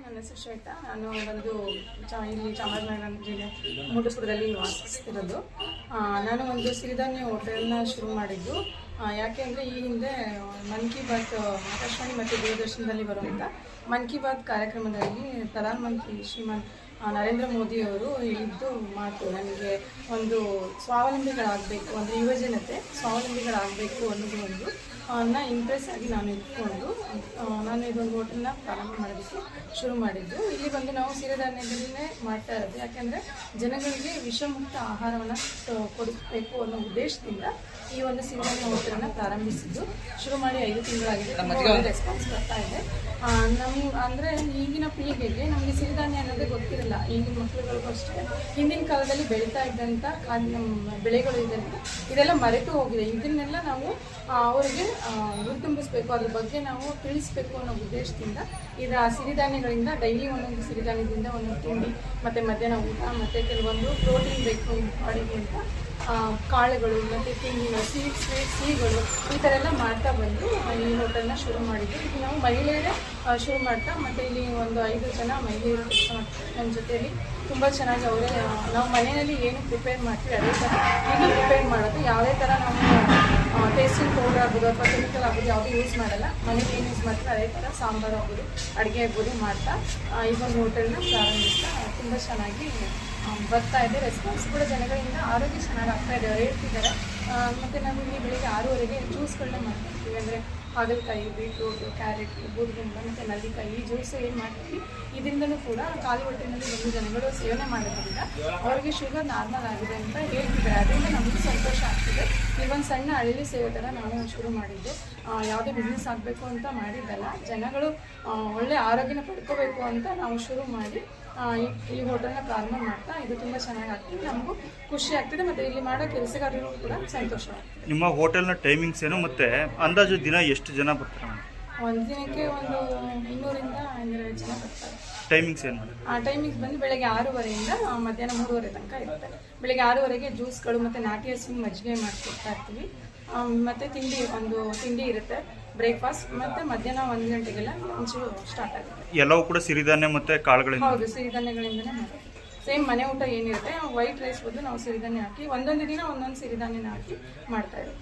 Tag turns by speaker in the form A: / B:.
A: ನನ್ನ ಹೆಸರು ಶ್ವೇತಾ. ನಾನು ಬಂದು ಚ, ಇಲ್ಲಿ ಚಾಮರಾಜನಗರ ಜಿಲ್ಲೆ ಮೂಟಸ್ಪುರದಲ್ಲಿ ವಾಸಿಸ್ತಿರೋದು. ನಾನು ಒಂದು ಸಿರಿಧಾನ್ಯ ಹೋಟೆಲ್ನ ಶುರು ಮಾಡಿದ್ದು. ಯಾಕೆ ಅಂದರೆ ಈ ಹಿಂದೆ ಮನ್ ಕಿ ಬಾತ್, ಆಕಾಶವಾಣಿ ಮತ್ತು ದೂರದರ್ಶನದಲ್ಲಿ ಬರುವಂಥ ಮನ್ ಕಿ ಬಾತ್ ಕಾರ್ಯಕ್ರಮದಲ್ಲಿ ಪ್ರಧಾನಮಂತ್ರಿ ಶ್ರೀಮಾನ್ ನರೇಂದ್ರ ಮೋದಿಯವರು ಹೇಳಿದ್ದು ಮಾತು ನನಗೆ ಒಂದು ಸ್ವಾವಲಂಬಿಗಳಾಗಬೇಕು ಅಂದರೆ ಯುವಜನತೆ ಸ್ವಾವಲಂಬಿಗಳಾಗಬೇಕು ಅನ್ನೋದು ಒಂದು ನ ಇಂಪ್ರೆಸ್ ಆಗಿ ನಾನು ಇಟ್ಕೊಂಡು ನಾನು ಇದೊಂದು ಹೋಟೆಲ್ನ ಪ್ರಾರಂಭ ಮಾಡೋದಕ್ಕೆ ಶುರು ಮಾಡಿದ್ದು. ಇಲ್ಲಿ ಬಂದು ನಾವು ಸಿರಿಧಾನ್ಯಗಳನ್ನೇ ಮಾಡ್ತಾ ಇರೋದು. ಯಾಕೆಂದರೆ ಜನಗಳಿಗೆ ವಿಷಮುಕ್ತ ಆಹಾರವನ್ನು ಕೊಡಿಸಬೇಕು ಅನ್ನೋ ಉದ್ದೇಶದಿಂದ ಈ ಒಂದು ಸಿರಿಧಾನ್ಯ ಹೋಟೆಲನ್ನು ಪ್ರಾರಂಭಿಸಿದ್ದು. ಶುರು ಮಾಡಿ ಐದು ತಿಂಗಳಾಗಿದೆ. ರೆಸ್ಪಾನ್ಸ್ ಬರ್ತಾ ಇದೆ. ನಮ್ಮ ಅಂದರೆ ಈಗಿನ ಪೀಳಿಗೆಗೆ ನಮಗೆ ಸಿರಿಧಾನ್ಯ ಅನ್ನೋದೇ ಗೊತ್ತಿರಲ್ಲ. ಈಗಿನ ಮಕ್ಕಳುಗಳಿಗೂ ಅಷ್ಟೇ. ಹಿಂದಿನ ಕಾಲದಲ್ಲಿ ಬೆಳೀತಾ ಇದ್ದಂಥ ಬೆಳೆಗಳು ಇದೆಲ್ಲ ಇದೆಲ್ಲ ಮರೆತು ಹೋಗಿದೆ. ಇದನ್ನೆಲ್ಲ ನಾವು ಅವರಿಗೆ ಗುರುತುಂಬಿಸ್ಬೇಕು. ಅದ್ರ ಬಗ್ಗೆ ನಾವು ತಿಳಿಸ್ಬೇಕು ಅನ್ನೋ ಉದ್ದೇಶದಿಂದ ಇದರ ಸಿರಿಧಾನ್ಯಗಳಿಂದ, ಡೈಲಿ ಒಂದೊಂದು ಸಿರಿಧಾನ್ಯದಿಂದ ಒಂದೊಂದು ತಿಂಡಿ, ಮತ್ತು ಮಧ್ಯಾಹ್ನ ಊಟ, ಮತ್ತು ಕೆಲವೊಂದು ಪ್ರೋಟೀನ್ ಬೇಕು ಬಾಡಿಗೆ ಅಂತ ಕಾಳುಗಳು ಮತ್ತು ತಿಂಡಿಗಳು ಸ್ವೀಟ್ ಸ್ವೀಟ್ ಸಿಹಿಗಳು ಈ ಥರ ಎಲ್ಲ ಮಾಡ್ತಾ ಬಂದು ಈ ಹೋಟೆಲ್ನ ಶುರು ಮಾಡಿದ್ವಿ ಇದು ನಾವು ಮಹಿಳೆಯರೇ ಶುರು ಮಾಡ್ತಾ ಮತ್ತು ಇಲ್ಲಿ ಒಂದು ಐದು ಜನ ಮಹಿಳೆಯರು ನಮ್ಮ ಜೊತೆಯಲ್ಲಿ ತುಂಬ ಚೆನ್ನಾಗಿ ಅವರೇ ನಾವು ಮನೆಯಲ್ಲಿ ಏನು ಪ್ರಿಪೇರ್ ಮಾಡ್ತೀವಿ, ಅದೇ ಥರ ಏನು ಪ್ರಿಪೇರ್ ಮಾಡೋದು ಯಾವುದೇ ಥರ ನಾವು ಟೇಸ್ಟಿಂಗ್ ಪೌಡರ್ ಆಗ್ಬೋದು ಅಥವಾ ಕೆಮಿಕಲ್ ಆಗ್ಬೋದು, ಯಾವುದೂ ಯೂಸ್ ಮಾಡಲ್ಲ. ಮನೇಲಿ ಏನು ಯೂಸ್ ಮಾಡ್ತೀವಿ, ಅದೇ ಥರ ಸಾಂಬಾರು ಆಗ್ಬೋದು, ಅಡುಗೆ ಆಗ್ಬೋದು ಮಾಡ್ತಾ ಈ ಒಂದು ಹೋಟೆಲ್ನ ಪ್ರಾರಂಭಿಸ್ತಾ ತುಂಬ ಚೆನ್ನಾಗಿ ಬರ್ತಾ ಇದೆ. ರೆಸ್ಪಾನ್ಸ್ ಕೂಡ ಜನಗಳಿಂದ ಆರೋಗ್ಯ ಚೆನ್ನಾಗಿ ಆಗ್ತಾ ಇದೆ ಅವ್ರು ಹೇಳ್ತಿದ್ದಾರೆ ಮತ್ತು ನಾವು ಇಲ್ಲಿ ಬೆಳಿಗ್ಗೆ ಆರೂವರೆಗೆ ಜ್ಯೂಸ್ಗಳನ್ನ ಮಾಡ್ತಿರ್ತೀವಿ ಅಂದರೆ ಹಾಗಲಕಾಯಿ ಬೀಟ್ರೂಟು ಕ್ಯಾರೆಟ್ ಬೂದುಗುಂಬ ಮತ್ತು ನಲ್ಲಿಕಾಯಿ, ಈ ಜ್ಯೂಸ್ ಏನು ಮಾಡ್ತೀವಿ? ಇದರಿಂದಲೂ ಕೂಡ ಖಾಲಿ ಹೊಟ್ಟೆನಲ್ಲಿ ಬಂದು ಜನಗಳು ಸೇವನೆ ಮಾಡೋದ್ರಿಂದ ಅವರಿಗೆ ಶುಗರ್ ನಾರ್ಮಲ್ ಆಗಿದೆ ಅಂತ ಹೇಳ್ತಿದ್ದಾರೆ. ಅದರಿಂದ ನಮಗೂ ಸಂತೋಷ ಆಗ್ತಿದೆ. ಇವೊಂದು ಸಣ್ಣ ಹಳ್ಳಿ ಸೇವೆ ಥರ ನಾನು ಶುರು ಮಾಡಿದ್ದು. ಯಾವುದೇ ಬಿಸ್ನೆಸ್ ಆಗಬೇಕು ಅಂತ ಮಾಡಿದ್ದಲ್ಲ. ಜನಗಳು ಒಳ್ಳೆ ಆರೋಗ್ಯನ ಪಡ್ಕೋಬೇಕು ಅಂತ ನಾವು ಶುರು ಮಾಡಿ ಈ ಹೋಟೆಲ್ನ ಪ್ರಾರಂಭ ಮಾಡ್ತಾ ಇದು ತುಂಬ ಚೆನ್ನಾಗಿ ಆಗ್ತಿದೆ ನಮಗೂ ಖುಷಿ ಆಗ್ತಿದೆ ಮತ್ತು ಇಲ್ಲಿ ಮಾಡೋ ಕೆಲಸಗಾರರಿಗೂ ಕೂಡ ಸಂತೋಷ
B: ನಿಮ್ಮ ಹೋಟೆಲ್ನ ಟೈಮಿಂಗ್ಸ್ ಏನು ಮತ್ತು ಅಂದಾಜು ದಿನ ಎಷ್ಟು ಜನ ಬರ್ತಾರೆ
A: ಒಂದು ದಿನಕ್ಕೆ ಒಂದು ಇನ್ನೂರಿಂದ ಇನ್ನೂರೈವತ್ತು ಜನ ಬರ್ತಾರೆ.
B: ಟೈಮಿಂಗ್ಸ್ ಏನು
A: ಆ ಟೈಮಿಂಗ್ಸ್ ಬಂದು ಬೆಳಗ್ಗೆ ಆರೂವರೆಯಿಂದ ಮಧ್ಯಾಹ್ನ ಮೂರುವರೆ ತನಕ ಇರುತ್ತೆ. ಬೆಳಗ್ಗೆ ಆರೂವರೆಗೆ ಜ್ಯೂಸ್ಗಳು ಮತ್ತು ನಾಟಿ ಹಸಿ ಮಜ್ಜಿಗೆ ಮಾಡಿಕೊಡ್ತಾ ಇರ್ತೀವಿ. ಮತ್ತೆ ತಿಂಡಿ ಒಂದು ತಿಂಡಿ ಇರುತ್ತೆ ಬ್ರೇಕ್ಫಾಸ್ಟ್ ಮತ್ತು ಮಧ್ಯಾಹ್ನ ಒಂದು ಗಂಟೆಗೆಲ್ಲ ಲಂಚು ಸ್ಟಾರ್ಟ್ ಆಗುತ್ತೆ.
B: ಎಲ್ಲವೂ ಕೂಡ ಸಿರಿಧಾನ್ಯ ಮತ್ತು ಕಾಳುಗಳಿಂದ?
A: ಹೌದು ಸಿರಿಧಾನ್ಯಗಳಿಂದನೇ ಮಾಡೋದು ಸೇಮ್ ಮನೆ ಊಟ ಏನಿರುತ್ತೆ ವೈಟ್ ರೈಸ್ ಬದಲು ನಾವು ಸಿರಿಧಾನ್ಯ ಹಾಕಿ ಒಂದೊಂದು ದಿನ ಒಂದೊಂದು ಸಿರಿಧಾನ್ಯನ ಹಾಕಿ ಮಾಡ್ತಾ ಇರೋದು.